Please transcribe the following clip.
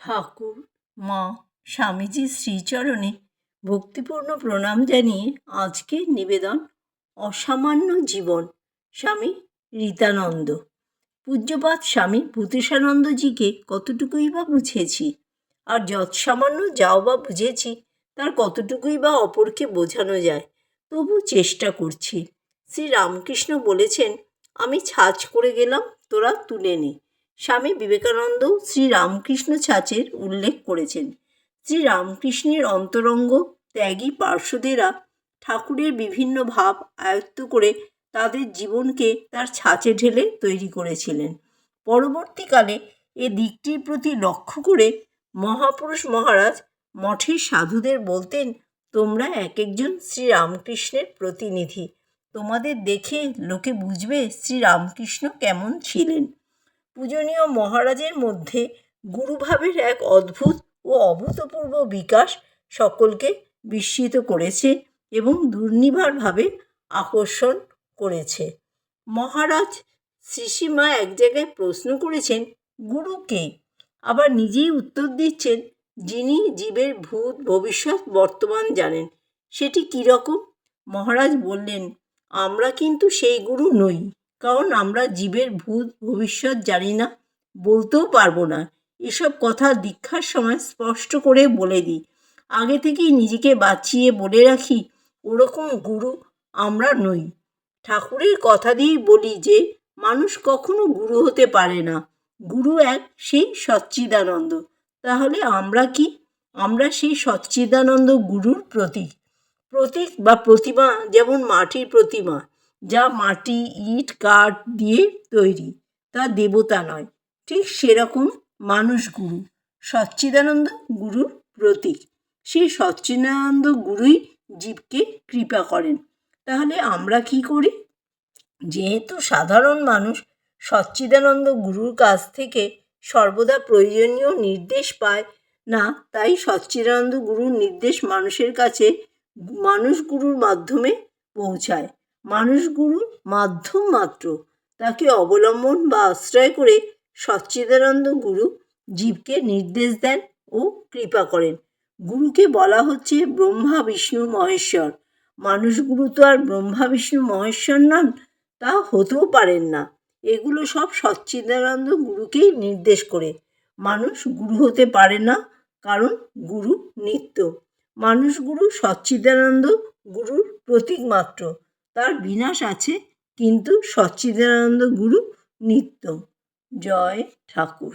ঠাকুর, মা স্বামীজির শ্রীচরণে ভক্তিপূর্ণ প্রণাম জানিয়ে আজকের নিবেদন, অসামান্য জীবন, স্বামী রীতানন্দ। পূজ্যপাত স্বামী ভূতেশানন্দজিকে কতটুকুই বা বুঝেছি, আর যৎসামান্য যাও বা বুঝেছি, তার কতটুকুই বা অপরকে বোঝানো যায়, তবু চেষ্টা করছি। শ্রী রামকৃষ্ণ বলেছেন, আমি ছাঁচ করে গেলাম, তোরা তুলে নে। স্বামী বিবেকানন্দ শ্রী রামকৃষ্ণ ছাঁচের উল্লেখ করেছেন। শ্রী রামকৃষ্ণের অন্তরঙ্গ ত্যাগী পার্শ্বদেরা ঠাকুরের বিভিন্ন ভাব আয়ত্ত করে তাদের জীবনকে তার ছাঁচে ঢেলে তৈরি করেছিলেন। পরবর্তীকালে এ দিকটির প্রতি লক্ষ্য করে মহাপুরুষ মহারাজ মঠের সাধুদের বলতেন, তোমরা এক একজন শ্রীরামকৃষ্ণের প্রতিনিধি। তোমাদের দেখে লোকে বুঝবে শ্রীরামকৃষ্ণ কেমন ছিলেন। পূজনীয় মহারাজের মধ্যে গুরুভাবের এক অদ্ভুত ও অভূতপূর্ব বিকাশ সকলকে বিস্মিত করেছে এবং দুর্নিবারভাবে আকর্ষণ করেছে। মহারাজ শ্রীসীমা এক জায়গায় প্রশ্ন করেছেন, গুরু কে? আবার নিজেই উত্তর দিচ্ছেন, যিনি জীবের ভূত ভবিষ্যৎ বর্তমান জানেন। সেটি কীরকম মহারাজ বললেন, আমরা কিন্তু সেই গুরু নই। কারণ আমরা জীবের ভূত, ভবিষ্যৎ জানি না, বলতেও পারব না। এসব কথা দীক্ষার সময় স্পষ্ট করে বলে দিই। আগে থেকেই নিজেকে বাঁচিয়ে বলে রাখি, ওরকম গুরু আমরা নই। ঠাকুরের কথা দিয়েই বলি যে, মানুষ কখনো গুরু হতে পারে না। গুরু এক সেই সচ্চিদানন্দ। তাহলে আমরা কি? আমরা সেই সচ্চিদানন্দ গুরুর প্রতীক। প্রতীক বা প্রতিমা যেমন মাটির প্রতিমা যা মাটি, ইট, কাঠ দিয়ে তৈরি। তা দেবতা নয়, ঠিক সেরকম মানুষ গুরু, সচ্চিদানন্দ গুরুর প্রতীক। সেই সচ্চিদানন্দ গুরুই জীবকে কৃপা করেন। তাহলে আমরা কি করি? যেহেতু সাধারণ মানুষ সচ্চিদানন্দ গুরুর কাছ থেকে সর্বদা প্রয়োজনীয় নির্দেশ পায়, না, তাই সচ্চিদানন্দ গুরুর নির্দেশ মানুষের কাছে মানুষ গুরুর মাধ্যমে পৌঁছায়। মানুষ গুরু মাধ্যম মাত্র। তাকে অবলম্বন বা আশ্রয় করে সচ্চিদানন্দ গুরু জীবকে নির্দেশ দেন ও কৃপা করেন। গুরুকে বলা হচ্ছে ব্রহ্মা, বিষ্ণু, মহেশ্বর। মানুষ গুরু তো আর ব্রহ্মা, বিষ্ণু, মহেশ্বর নন, তা হতেও পারেন না। এগুলো সব সচ্চিদানন্দ গুরুকেই নির্দেশ করে। মানুষ গুরু হতে পারে না, কারণ গুরু নিত্য। মানুষ গুরু সচ্চিদানন্দ গুরুর প্রতীক মাত্র। তার বিনাশ আছে কিন্তু সচ্চিদানন্দ গুরু নিত্য। জয় ঠাকুর।